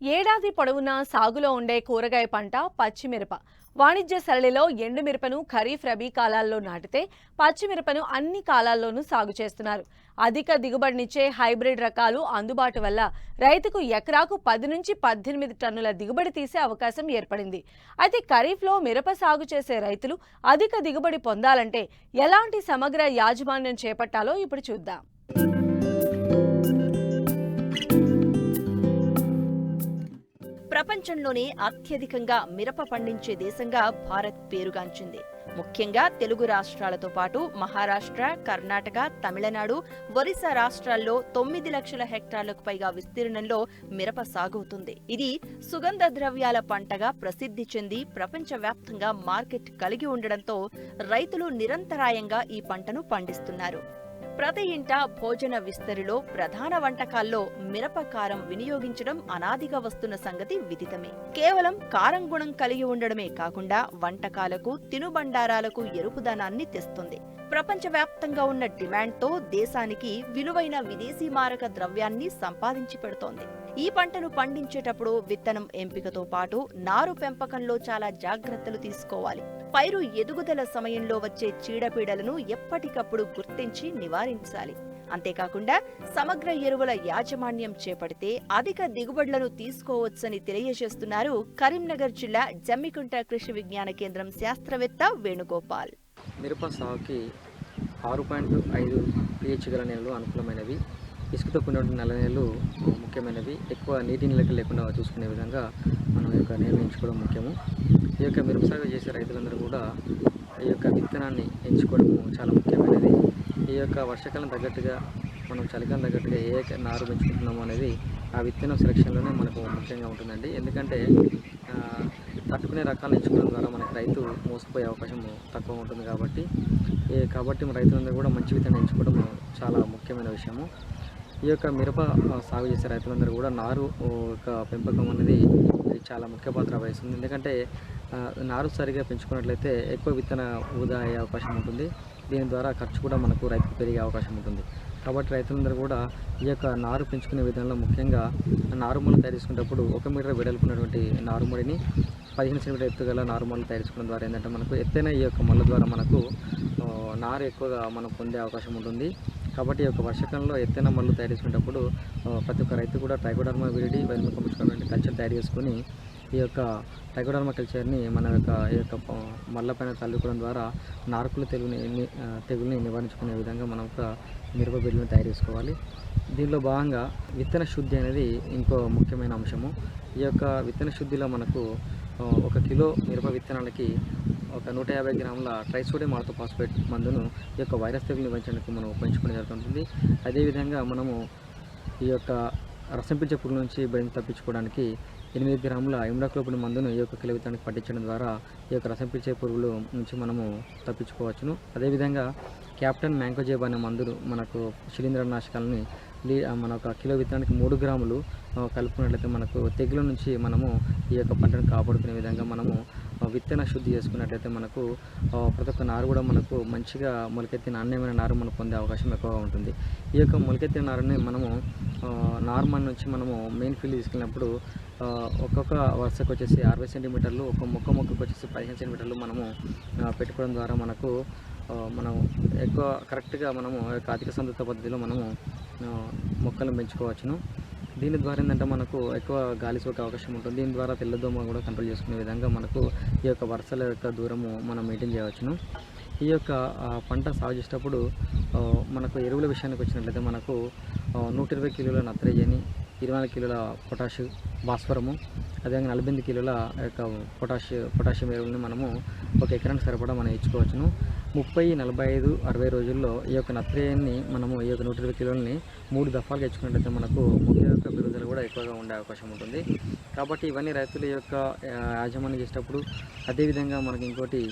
ఏడాది పొడవునా సాగులో ఉండే కూరగాయ పంట పచ్చిమిరప. వాణిజ్య సరళిలో ఎండుమిరపను ఖరీఫ్ రబీ కాలాల్లో నాటితే పచ్చిమిరపను అన్ని కాలాల్లోనూ సాగు చేస్తున్నారు. అధిక దిగుబడినిచ్చే హైబ్రిడ్ రకాలు అందుబాటు వల్ల రైతుకు ఎకరాకు పది నుంచి పద్దెనిమిది టన్నుల దిగుబడి తీసే అవకాశం ఏర్పడింది. అయితే ఖరీఫ్లో మిరప సాగు చేసే రైతులు అధిక దిగుబడి పొందాలంటే ఎలాంటి సమగ్ర యాజమాన్యం చేపట్టాలో ఇప్పుడు చూద్దాం. ప్రపంచంలోనే అత్యధికంగా మిరప పండించే దేశంగా భారత్ పేరుగాంచింది. ముఖ్యంగా తెలుగు రాష్ట్రాలతో పాటు మహారాష్ట్ర కర్ణాటక తమిళనాడు ఒరిస్సా రాష్ట్రాల్లో తొమ్మిది లక్షల హెక్టార్లకు పైగా విస్తీర్ణంలో మిరప సాగవుతుంది ఇది సుగంధ ద్రవ్యాల పంటగా ప్రసిద్ధి చెంది ప్రపంచవ్యాప్తంగా మార్కెట్ కలిగి ఉండడంతో రైతులు నిరంతరాయంగా ఈ పంటను పండిస్తున్నారు. ప్రతి ఇంట భోజన విస్తరిలో ప్రధాన వంటకాల్లో మిరప కారం వినియోగించడం అనాదిగా వస్తున్న సంగతి విదితమే. కేవలం కారం గుణం కలిగి ఉండడమే కాకుండా వంటకాలకు తినుబండారాలకు ఎరుపుదనాన్ని తెస్తుంది. ప్రపంచవ్యాప్తంగా ఉన్న డిమాండ్తో దేశానికి విలువైన విదేశీ మారక ద్రవ్యాన్ని సంపాదించి పెడుతోంది. ఈ పంటను పండించేటప్పుడు విత్తనం ఎంపికతో పాటు నారు పెంపకంలో చాలా జాగ్రత్తలు తీసుకోవాలి. పైరు ఎదుగుదల సమయంలో వచ్చే చీడపీడలను ఎప్పటికప్పుడు గుర్తించి నివారించాలి. అంతేకాకుండా సమగ్ర ఎరువుల యాజమాన్యం చేపడితే అధిక దిగుబడులను తీసుకోవచ్చని తెలియజేస్తున్నారు కరీంనగర్ జిల్లా జమ్మికుంట కృషి విజ్ఞాన కేంద్రం శాస్త్రవేత్త వేణుగోపాల్. మిరప సాగుకి ఆరు పాయింట్ ఐదు పిహెచ్ గల నేలలు అనుకూలమైనవి. ఇసుకతో కూడిన నల్ల నేలలు ముఖ్యమైనవి. ఎక్కువ నీటి నిలక లేకుండా చూసుకునే విధంగా మనం ఈ యొక్క నేలను ఎంచుకోవడం ముఖ్యము. ఈ యొక్క మిరప సాగు చేసే రైతులందరూ కూడా ఈ యొక్క విత్తనాన్ని ఎంచుకోవడం చాలా ముఖ్యమైనది. ఈ యొక్క వర్షాకాలం తగ్గట్టుగా మనం చలికాలం తగ్గట్టుగా ఏ నారు పెంచుకుంటున్నాము అనేది ఆ విత్తనం సెలక్షన్లోనే మనకు ముఖ్యంగా ఉంటుందండి. ఎందుకంటే తట్టుకునే రకాలు ఎంచుకోవడం ద్వారా మనకి రైతు మోసపోయే అవకాశం తక్కువ ఉంటుంది కాబట్టి కాబట్టి మన రైతులందరూ కూడా మంచి విత్తనం ఎంచుకోవడం చాలా ముఖ్యమైన విషయము. ఈ యొక్క మిరప సాగు చేసే రైతులందరూ కూడా నారు యొక్క పెంపకం అనేది చాలా ముఖ్య పాత్ర వహిస్తుంది. ఎందుకంటే నారు సరిగా పెంచుకున్నట్లయితే ఎక్కువ విత్తన వృధా అయ్యే అవకాశం ఉంటుంది. దీని ద్వారా ఖర్చు కూడా మనకు రైతుకు పెరిగే అవకాశం ఉంటుంది. కాబట్టి రైతులందరూ కూడా ఈ యొక్క నారు పెంచుకునే విధానంలో ముఖ్యంగా నారుమూల తయారు చేసుకునేటప్పుడు ఒక మీటర్ వెడల్పున్నటువంటి నారుమడిని పదిహేను సెంటీమీటర్ ఎత్తుగల నారుమూలు తయారు చేసుకోవడం ద్వారా ఏంటంటే మనకు ఎత్తైన ఈ యొక్క మళ్ళ ద్వారా మనకు నారు ఎక్కువగా మనం పొందే అవకాశం ఉంటుంది. కాబట్టి ఈ యొక్క వర్షకాలంలో ఎత్తైన మళ్ళు తయారు చేసుకునేటప్పుడు ప్రతి ఒక్క రైతు కూడా ట్రైకోడర్మా విరిడి వైద్య కల్చర్ తయారు చేసుకుని ఈ యొక్క ట్రైకోడర్మా కల్చర్ని మన యొక్క ఈ యొక్క మళ్ళపైన మళ్ళ చల్లుకోవడం ద్వారా నార్కులు తెగుని తెగుల్ని నివారించుకునే విధంగా మనం ఒక మిరప బిడ్డలను తయారు చేసుకోవాలి. దీనిలో భాగంగా విత్తన శుద్ధి అనేది ఇంకో ముఖ్యమైన అంశము. ఈ యొక్క విత్తన శుద్ధిలో మనకు ఒక కిలో మిరప విత్తనాలకి ఒక నూట యాభై గ్రాముల ట్రైసోడియం ఆర్థోపాస్పేట్ మందును ఈ యొక్క వైరస్ తెగులు నివారించడానికి మనం ఉపయోగించుకోవడం జరుగుతుంటుంది అదేవిధంగా మనము ఈ యొక్క రసం పిచ్చే పురుగు నుంచి బయట తప్పించుకోవడానికి ఎనిమిది గ్రాముల ఇమ్డాక్లోపిన్ మందును ఈ యొక్క కిలో పట్టించడం ద్వారా ఈ యొక్క రసం పీల్చే పురుగుల నుంచి మనము తప్పించుకోవచ్చును. అదేవిధంగా క్యాప్టెన్ మ్యాంకోజేబ్ అనే మందులు మనకు శిలీంద్రనాశకాలని లీ మన ఒక కిలో విత్తనానికి మూడు గ్రాములు కలుపుకున్నట్లయితే మనకు తెగుల నుంచి మనము ఈ యొక్క పంటను కాపాడుకునే విధంగా మనము విత్తన శుద్ధి చేసుకున్నట్లయితే మనకు ప్రతి ఒక్క నారు కూడా మనకు మంచిగా మొలకెత్తిన నాణ్యమైన నారు మనం పొందే అవకాశం ఎక్కువగా ఉంటుంది. ఈ యొక్క మొలకెత్తిన నారుని మనము నార్మల్ నుంచి మనము మెయిన్ ఫీల్డ్ తీసుకెళ్ళినప్పుడు ఒక్కొక్క వరుసకు వచ్చేసి అరవై సెంటీమీటర్లు ఒక మొక్క మొక్కకు వచ్చేసి పదిహేను సెంటీమీటర్లు మనము పెట్టుకోవడం ద్వారా మనకు మనం ఎక్కువ కరెక్ట్గా మనము యొక్క అధిక సంతృప్త పద్ధతిలో మనము మొక్కలను పెంచుకోవచ్చును. దీని ద్వారా ఏంటంటే మనకు ఎక్కువ గాలి సోకే అవకాశం ఉంటుంది. దీని ద్వారా తెల్లదోమ కూడా కంట్రోల్ చేసుకునే విధంగా మనకు ఈ యొక్క వరుసల యొక్క దూరము మనం మెయింటైన్ చేయవచ్చును. ఈ యొక్క పంట సాగు చేసేటప్పుడు మనకు ఎరువుల విషయానికి వచ్చినట్లయితే మనకు నూట ఇరవై కిలోల నత్రజని ఇరవై నాలుగు కిలోల పొటాష్ భాస్వరము అదేవిధంగా నలభై ఎనిమిది కిలోల యొక్క పొటాష్ పొటాషియం ఎరువులను మనము ఒక ఎకరానికి సరిపడా మనం ఇచ్చుకోవచ్చును ముప్పై నలభై ఐదు అరవై రోజుల్లో ఈ యొక్క నత్రజని మనము ఈ యొక్క నూట ఇరవై కిలోలని మూడు దఫాలుగా ఇచ్చుకున్నట్లయితే మనకు మొక్క యొక్క పెరుగుదల కూడా ఎక్కువగా ఉండే అవకాశం ఉంటుంది. కాబట్టి ఇవన్నీ రైతుల యొక్క యాజమాన్యం చేసేటప్పుడు అదేవిధంగా మనకి ఇంకోటి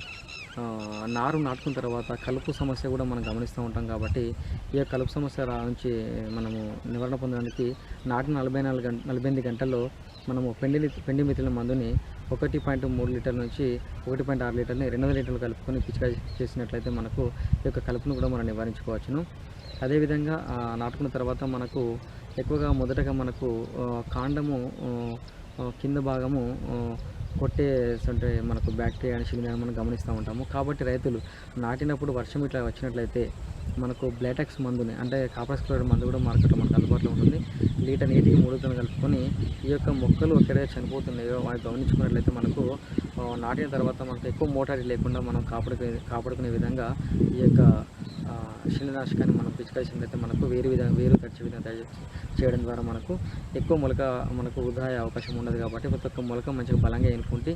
నారు నాటుకున్న తర్వాత కలుపు సమస్య కూడా మనం గమనిస్తూ ఉంటాం కాబట్టి ఈ యొక్క కలుపు సమస్య రా నుంచి మనము నివారణ పొందడానికి నాటిన నలభై నాలుగు గంట నలభై ఎనిమిది గంటల్లో మనము పెండి పెండి మిత్రుల మందుని ఒకటి పాయింట్ మూడు లీటర్ల నుంచి ఒకటి పాయింట్ ఆరు లీటర్ని రెండు వందల లీటర్లు కలుపుకొని పిచికాయ చేసినట్లయితే మనకు ఈ యొక్క కలుపును కూడా మనం నివారించుకోవచ్చును. అదేవిధంగా నాటుకున్న తర్వాత మనకు ఎక్కువగా మొదటగా మనకు కాండము కింద భాగము ఆ, మనకు బ్యాక్టీరియా అని శిలీంధ్రాన్ని మనం గమనిస్తూ ఉంటాము. కాబట్టి రైతులు నాటినప్పుడు వర్షం ఇట్లా వచ్చినట్లయితే మనకు బ్లేటెక్స్ మందుని అంటే కాపర్ క్లోరైడ్ మందు కూడా మార్కెట్లో మనకు అందుబాటులో ఉంటుంది. లీటర్ నీటికి మూడు కలుపుకొని ఈ యొక్క మొక్కలు ఒకటే చనిపోతున్నాయో. వాటి గమనించుకున్నట్లయితే మనకు నాటిన తర్వాత మనకు ఎక్కువ మోటారీ లేకుండా మనం కాపాడుకునే కాపాడుకునే విధంగా ఈ యొక్క శిలనాశకాన్ని మనం పిచికాల్సినట్లయితే మనకు వేరు విధంగా వేరు ఖర్చు విధంగా తయారు చేయడం ద్వారా మనకు ఎక్కువ మొలక మనకు ఉదాయ అవకాశం ఉండదు కాబట్టి ప్రతి ఒక్క మొలక మంచిగా బలంగా ఎన్నుకుంటే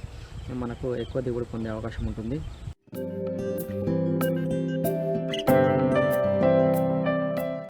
మనకు ఎక్కువ దిగుబడి పొందే అవకాశం ఉంటుంది.